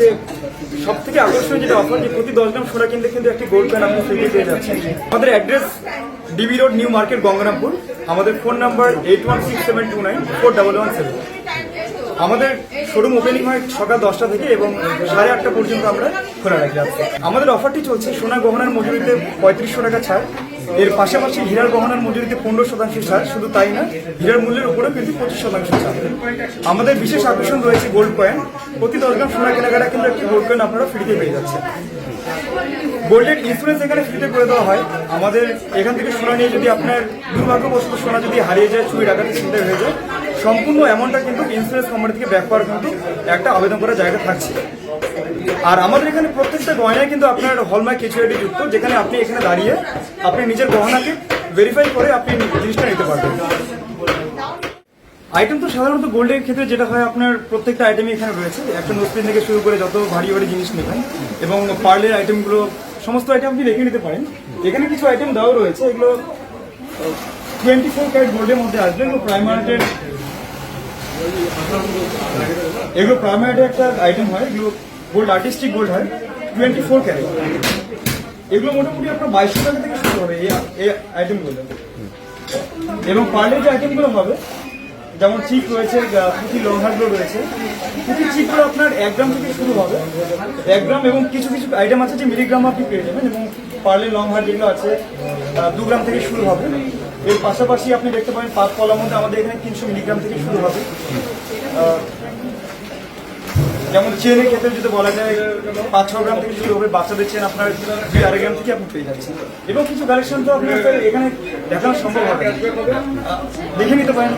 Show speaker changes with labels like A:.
A: যে সব থেকে আকর্ষণীয় যেটা অফার যে প্রতি দশ গ্রাম সোনা কিনলে কিন্তু একটি গোল্ড প্যান আপনি ফ্রিতে পেয়ে যাচ্ছেন। আমাদের address DB road new market Gangarampur. আমাদের phone number eight one six seven two nine four double one seven আমাদের শোরুম ওপেনিং হয় সকাল দশটা থেকে এবং সাড়ে আটটা পর্যন্ত আমরা খোলা রাখি আমাদের অফারটি চলছে সোনা গহনার মজুরিতে পঁয়ত্রিশশো টাকা ছাড়। এর পাশাপাশি হীরার গহনার মজুরিতে পনেরো শতাংশ ছাড়, শুধু তাই না, হীরার মূল্যের উপরেও কিন্তু পঁচিশ শতাংশ ছাড়। আমাদের বিশেষ আকর্ষণ রয়েছে গোল্ড কয়েন প্রতি গ্রাম সোনা কেনাকাটা কিন্তু একটি গোল্ড কয়েন আপনারা ফ্রিতে পেয়ে যাচ্ছেন। গোল্ডের ইন্স্যুরেন্স এখানে ফ্রিতে করে দেওয়া হয়। আমাদের এখান থেকে সোনা নিয়ে যদি আপনার দুর্ভাগ্যবশত সোনা যদি হারিয়ে যায়, চুরি ডাকাতি চিন্তা হয়ে যায়, সম্পূর্ণ অ্যামাউন্টটা কিন্তু ইন্স্যুরেন্স কোম্পানি থেকে ব্যাক পাওয়ার কিন্তু একটা আবেদন করার জায়গা থাকছে। আর আমাদের এখানে প্রত্যেকটা গয়নায় কিন্তু আপনার হলমার্ক কেচুয়ারিটি যুক্ত, যেখানে আপনি এখানে দাঁড়িয়ে আপনি নিজের গহনাকে ভেরিফাই করে আপনি জিনিসটা নিতে পারবেন। আইটেম তো সাধারণত গোল্ডের ক্ষেত্রে যেটা হয়, আপনার প্রত্যেকটা আইটেমই এখানে রয়েছে। একটা নোসপিন থেকে শুরু করে যত ভারী ভারী জিনিস নেবেন এবং পার্লের আইটেমগুলো সমস্ত আইটেম আপনি রেখে নিতে পারেন। এখানে কিছু আইটেম দেওয়া রয়েছে, এগুলো টোয়েন্টি ফোর ক্যারেট গোল্ডের মধ্যে আসবে। এগুলো প্রাইমার্টের এগুলো প্রাইমার্টের একটা আইটেম হয়। এগুলো গোল্ড আর্টিস্টিক গোল্ড হয় টোয়েন্টি ফোর ক্যারেট এগুলো মোটামুটি আপনার বাইশশো টাকা থেকে শুরু হবে এই আইটেমগুলো এবং পার্লের যে আইটেমগুলো হবে, যেমন চিপ রয়েছে পুঁথি লৌহারগুলো রয়েছে পুঁথি চিপগুলো আপনার এক গ্রাম থেকে শুরু হবে। এক গ্রাম এবং কিছু কিছু আইটেম আছে যে মিলিগ্রাম আপনি পেয়ে যাবেন এবং পার্লের লং হার যেগুলো আছে দু গ্রাম থেকে শুরু হবে। এর পাশাপাশি আপনি দেখতে পাবেন পাঁচ কলার মধ্যে আমাদের এখানে তিনশো মিলিগ্রাম থেকে শুরু হবে। যেমন চেনের ক্ষেত্রে যদি বলা যায় পাঁচ ছ গ্রাম থেকে শুরু হবে বাচ্চাদের চেন আপনার দুই আড়াই গ্রাম থেকে আপনি পেয়ে যাচ্ছেন। এবং কিছু কালেকশন তো আপনার এখানে দেখানো সম্ভব হবে দেখে নিতে পারেন।